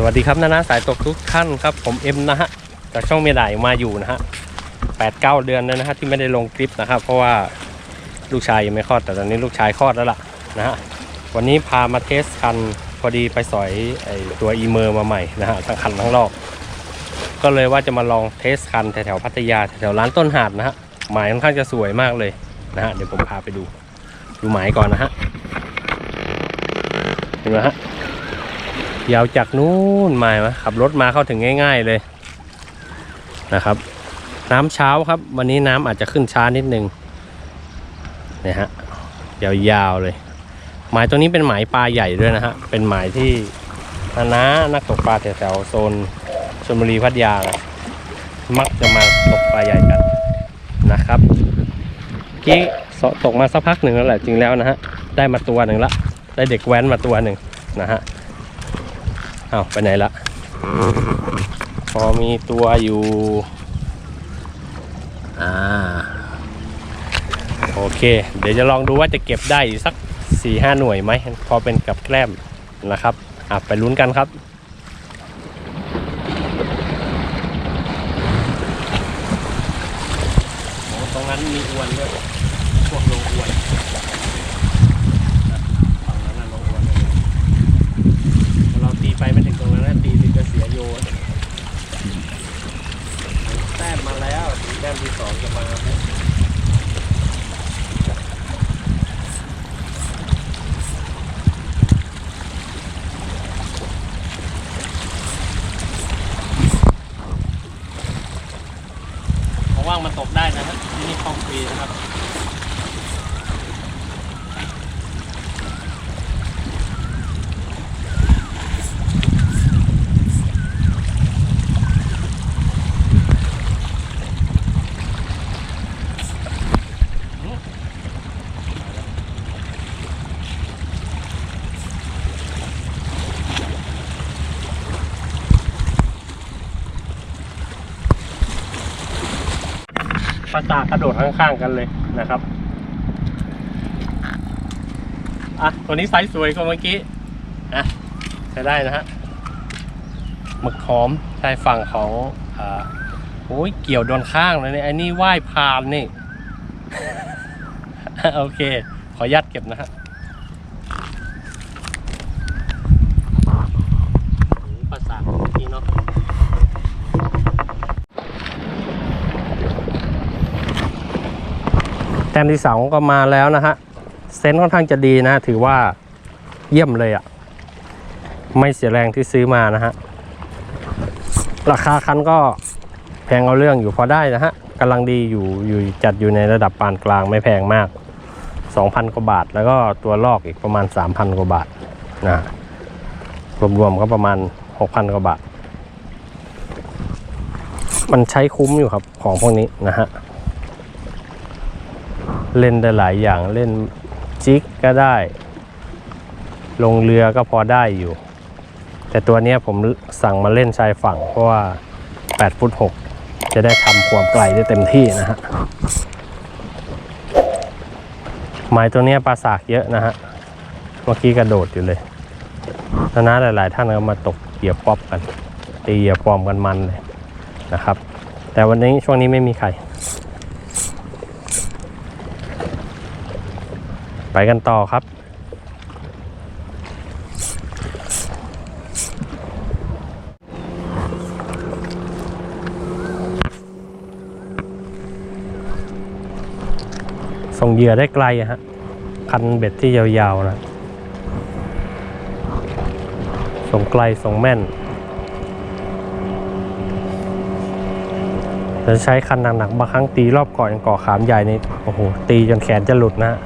สวัสดีครับนานาสายตกทุกท่านครับ ผมเอ็มนะฮะจากช่องเมียดายมาอยู่นะฮะแปดเก้าเดือนแล้วนะฮะที่ไม่ได้ลงคลิปนะครับเพราะว่าลูกชายยังไม่คลอดแต่ตอนนี้ลูกชายคลอดแล้วล่ะนะฮะวันนี้พามาเทสคันพอดีไปสอยไอตัวอีเมอร์มาใหม่นะฮะทั้งคันทั้งรอบก็เลยว่าจะมาลองเทสคันแถวๆพัทยาแถวๆร้านต้นหาดนะฮะหมายค่อนข้างจะสวยมากเลยนะฮะเดี๋ยวผมพาไปดูดูหมายก่อนนะฮะเห็นไหมฮะ ยาวจากนู้นมาไหมขับรถมาเข้าถึงง่าย ๆเลยนะครับ น้ำเช้าครับ วันนี้น้ำอาจจะขึ้นช้านิดนึงเนี่ยฮะยาวๆเลย หมายตัวนี้เป็นหมายปลาใหญ่ด้วยนะฮะเป็นหมายที่นานานักตกปลาแถวๆโซนชลบุรีพัทยามักจะมาตกปลาใหญ่กันนะครับกี้ตกมาสักพักหนึ่งแล้วแหละจริงแล้วนะฮะได้มาตัวหนึ่งละได้เด็กแว้นมาตัวหนึ่งนะฮะ เอาไปไหนละพอมีตัวอยู่ อ่า โอเค เดี๋ยวจะลองดูว่าจะเก็บได้สักสี่ห้าหน่วยไหม พอเป็นกับแกล้มนะครับ อะ ไปลุ้นกันครับโอ้ตรงนั้นมีอวนด้วย พวกโลอวนอะฝั่งนั้นน่ะโลอวนเลย เราตี ไปไม่ถึงตรงนั้นนะตีถึงจะเสียโยนแต้มมาแล้วแต้มที่สองจะมาแล้วของว่างมันตกได้นะครับที่นี่คลองฟรีนะครับ ปลาตากระโดดข้างๆกันเลยนะครับอะตัวนี้ไซส์สวยกว่าเมื่อกี้นะใช้ได้นะฮะหมึกหอมชายฝั่งของอ่าโอ้ยเกี่ยวโดนข้างเลยเนี่ยไอ้นี่ว่ายพานนี่ โอเค ขออนุญาตเก็บนะฮะโอ้โหปลาสากเมื่อกี้เนาะ แต้มที่สองก็มาแล้วนะฮะเซนค่อนข้างจะดีนะถือว่าเยี่ยมเลยอะ่ะ ไม่เสียแรงที่ซื้อมานะฮะ ราคาคันก็แพงเอาเรื่องอยู่พอได้นะฮะกำลังดีอยู่อยู่จัดอยู่ในระดับปานกลางไม่แพงมาก 2,000 กว่าบาท แล้วก็ตัวลอกอีกประมาณ 3,000 กว่าบาทนะรวมๆก็ประมาณ 6,000 กว่าบาท มันใช้คุ้มอยู่ครับของพวกนี้นะฮะ เล่นได้หลายอย่างเล่นจิกก็ได้ ลงเรือก็พอได้อยู่ แต่ตัวนี้ผมสั่งมาเล่นชายฝั่ง เพราะว่า8ฟุต6จะได้ทำความไกลได้เต็มที่นะฮะหมายตัวนี้ปลาสากเยอะนะฮะ เมื่อกี้กระโดดอยู่เลยนานะหลาย ๆ ท่านก็มาตกเหยียบป๊อปกัน ตีเหยียบปอมกันมันเลยนะครับ แต่วันนี้ช่วงนี้ไม่มีใคร ไปกันต่อครับ ส่งเหยื่อได้ไกลอะฮะ คันเบ็ดที่ยาวๆนะส่งไกลส่งแม่น จะใช้คันหนักๆบางครั้งตีรอบเกาะอย่างเกาะขามใหญ่นี่โอ้โห ตีจนแขนจะหลุดนะฮะ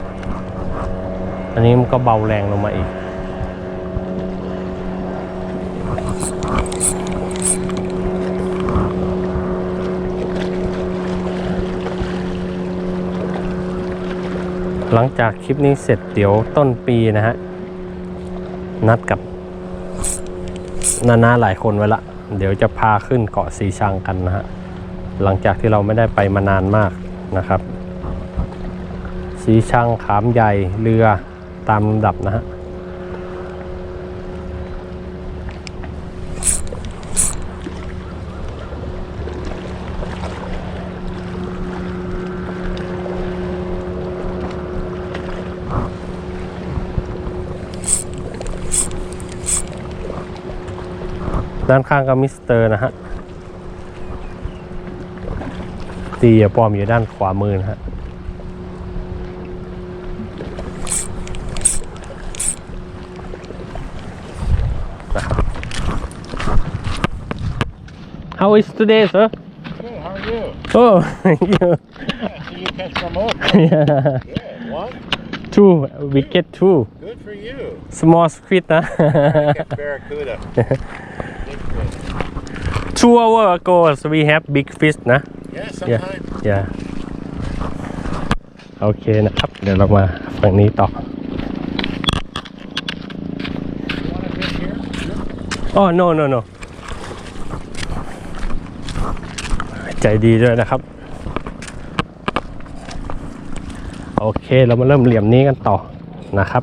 อันนี้มันก็เบาแรงลงมาอีก หลังจากคลิปนี้เสร็จเดี๋ยวต้นปีนะฮะ นัดกับนานาหลายคนไว้ละ เดี๋ยวจะพาขึ้นเกาะสีชังกันนะฮะ หลังจากที่เราไม่ได้ไปมานานมากนะครับ สีชังขามใหญ่เรือ ตามลำดับนะฮะด้านข้างก็มิสเตอร์นะฮะตีอย่าปลอมอยู่ด้านขวามือนะฮะ How is today sir Good, how are you? Oh thank you Yeah, see you catch some more. yeah. Yeah, one. two we get two Good for you. small squid นะ Get barracuda. Big fish. two hour ago we have big fish นะ Yeah, sometime. อย่าโอเคนะครับ เดี๋ยวเรามาฝั่งนี้ต่อ You want a fish here? อ๋อ no no no ใจดีด้วยนะครับ โอเคเรามาเริ่มเหลี่ยมนี้กันต่อนะครับ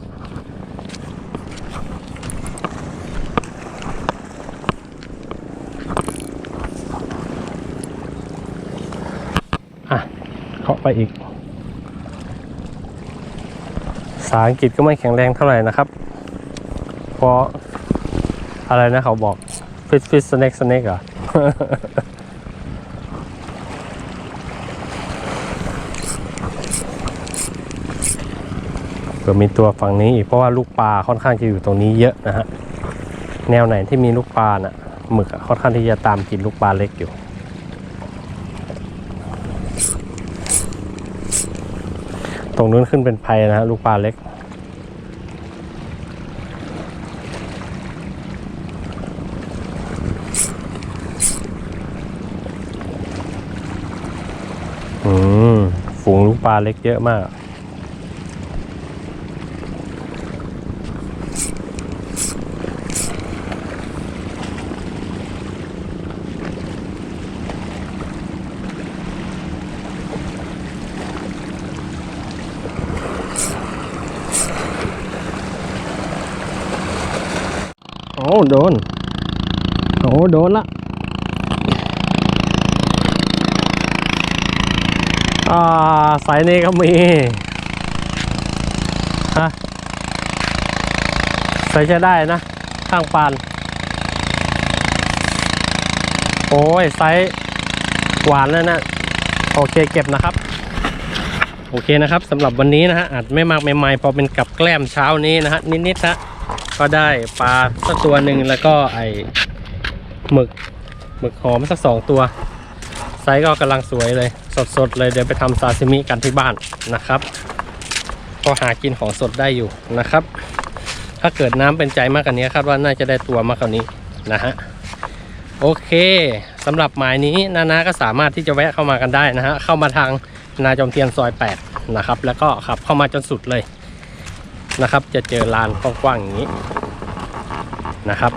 อะเคาะไปอีกภาษาอังกฤษก็ไม่แข็งแรงเท่าไหร่นะครับ เพราะอะไรนะเขาบอกฟิชฟิชสเน็กสเน็กเหรอเผื่อมีตัวฝั่งนี้อีกเพราะว่าลูกปลาค่อนข้างจะอยู่ตรงนี้เยอะนะฮะแนวไหนที่มีลูกปลาน่ะหมึกค่อนข้างที่จะตามกินลูกปลาเล็กอยู่ตรงนู้นขึ้นเป็นภัยนะฮะลูกปลาเล็ก อืมฝูงลูกปลาเล็กเยอะมาก โอ้โดน โอ้โดนละอ่าสายนี้ก็มีฮะใส่จะได้นะ ข้างปาน โอ้ยไซส์หวานแล้วนะ โอเคเก็บนะครับ โอเคนะครับสำหรับวันนี้นะฮะอาจไม่มากไม่ไม่พอเป็นกับแกล้มเช้านี้นะฮะนิดๆนะ ก็ได้ปลาสักตัวหนึ่งแล้วก็ไอหมึกหมึกหอมสักสองตัว ไซส์ก็กำลังสวยเลยสดๆเลยเดี๋ยวไปทำซาซิมิกันที่บ้านนะครับพอหากินของสดได้อยู่นะครับ ถ้าเกิดน้ำเป็นใจมากกว่านี้คาดว่าน่าจะได้ตัวมากกว่านี้นะฮะโอเคสำหรับหมายนี้นานาก็สามารถที่จะแวะเข้ามากันได้นะฮะเข้ามาทางนาจอมเทียนซอย 8 นะครับ แล้วก็ขับเข้ามาจนสุดเลยนะครับ จะเจอลานกว้างๆอย่างนี้ นะครับ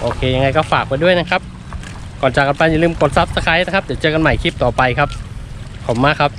โอเคยังไงก็ฝากไว้ด้วยนะครับ ก่อนจากกันไปอย่าลืมกดซับสไครต์นะครับ เดี๋ยวเจอกันใหม่คลิปต่อไปครับ ขอบมากครับ